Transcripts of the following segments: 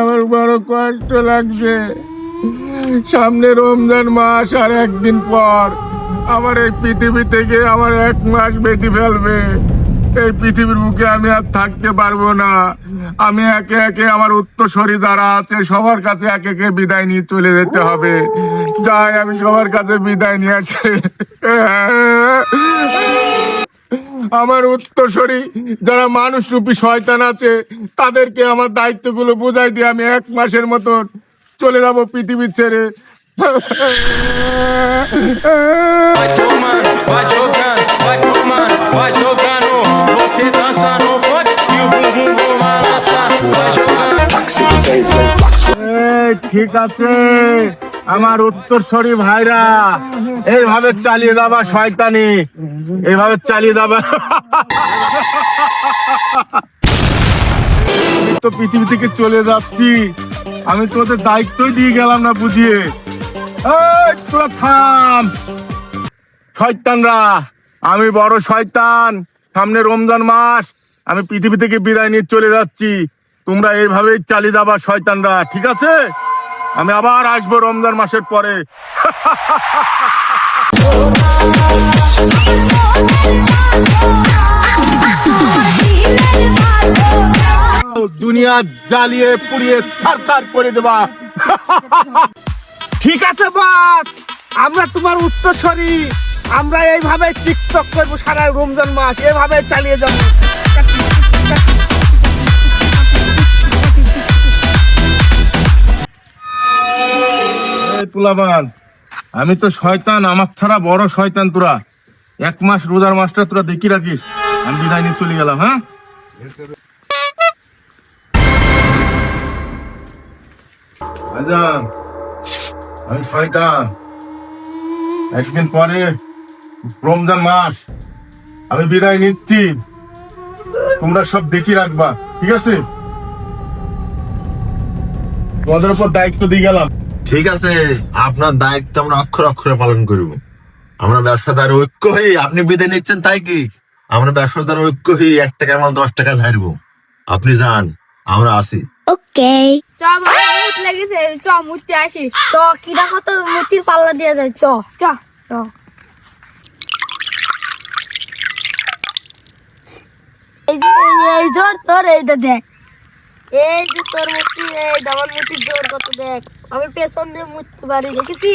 আমার বড় কষ্ট লাগছে। সামনে রমজান মাস আর একদিন পর আমার এই পৃথিবী থেকে আমার এক মাস বেঁধে ফেলবে। এই পৃথিবীর বুকে আমি আর থাকতে পারব না। আমি একে একে আমার উত্তরসরি যারা আছে, সবার কাছে একে একে বিদায় নিয়ে চলে যেতে হবে। যাই, আমি সবার কাছে বিদায় নিয়ে আছে। আমার উত্তরসরি যারা মানুষ রূপী শয়তান আছে তাদেরকে আমার দায়িত্বগুলো বুঝাই দিয়ে আমি এক মাসের মতন চলে যাব পৃথিবী ছেড়ে। ঠিক আছে। আমার উত্তরসরি ভাইরা, এইভাবে চালিয়ে যাবা শয়তানি, এইভাবে চালিয়ে যাবা। তো পৃথিবী থেকে চলে যাচ্ছি, আমি তোদের দায়িত্বই দিয়ে গেলাম না বুঝিয়ে। তোরা থাম। শয়তানরা, আমি বড় শয়তান, সামনে রমজান মাস, আমি পৃথিবী থেকে বিদায় নিয়ে চলে যাচ্ছি। তোমরা এইভাবেই চালিয়ে যাবা শয়তানরা, ঠিক আছে? আমি আবার আসব রমজান মাসের পরে। দুনিয়া জ্বালিয়ে পুড়িয়ে ছাড় করে দেবা। ঠিক আছে বস। আমরা তোমার উত্তরসরি। আমরা এইভাবে টিকটক করব সারা রমজান মাস। এভাবে চালিয়ে যাব। পুলাবান আমি তো শয়তান, আমার ছাড়া বড় শয়তান তোরা। এক মাস রোজার মাসটা তোরা দেখি রাখিস। আমি বিদায় নিয়ে চলে গেলাম হ্যাঁ? আমি শয়তান। একদিন পরে রমজান মাস, আমি বিদায় নিচ্ছি। তোমরা সব দেখি রাখবা, ঠিক আছে? তোমাদের উপর দায়িত্ব দিয়ে গেলাম। ঠিক আছে আপনার দায়িত্ব আমরা অক্ষর অক্ষরে পালন করব। আমরা ব্যবসাদার ঐক্য হয়ে আপনি বিদায় নিচ্ছেন তাই কি? আমরা ব্যবসাদার ঐক্য হয়ে এক টাকা আমরা দশ টাকা ছাড়বো আপনি যান আমরা আসি। Okay. চ বাবা মুত লেগেছে চ মুততে আসি। চ কিরা কত মুতির পাল্লা দিয়ে যায় চ চ চ। এই এই যে, এই জোর তোর এইটা দেখ। এই যে তোর এই জোর কত দেখ। আমি পেছন দিয়ে পারি দেখেছি।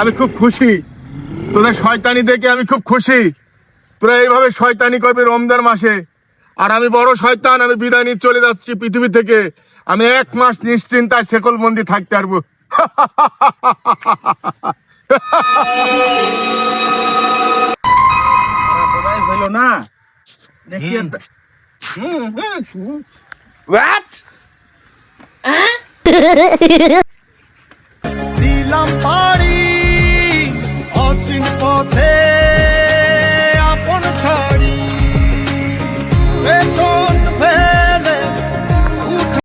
আমি খুব খুশি। তোদের শয়তানি দেখে আমি খুব খুশি। তোরা এইভাবে শয়তানি করবি রমজান মাসে। আর আমি বড় শয়তান আমি বিদায় নিয়ে চলে যাচ্ছি পৃথিবী থেকে। আমি এক মাস নিশ্চিন্তায় সেকল বন্দি থাকতে পারব। হইল না। হোয়াট দিলাম পাড়ি অচিন পথে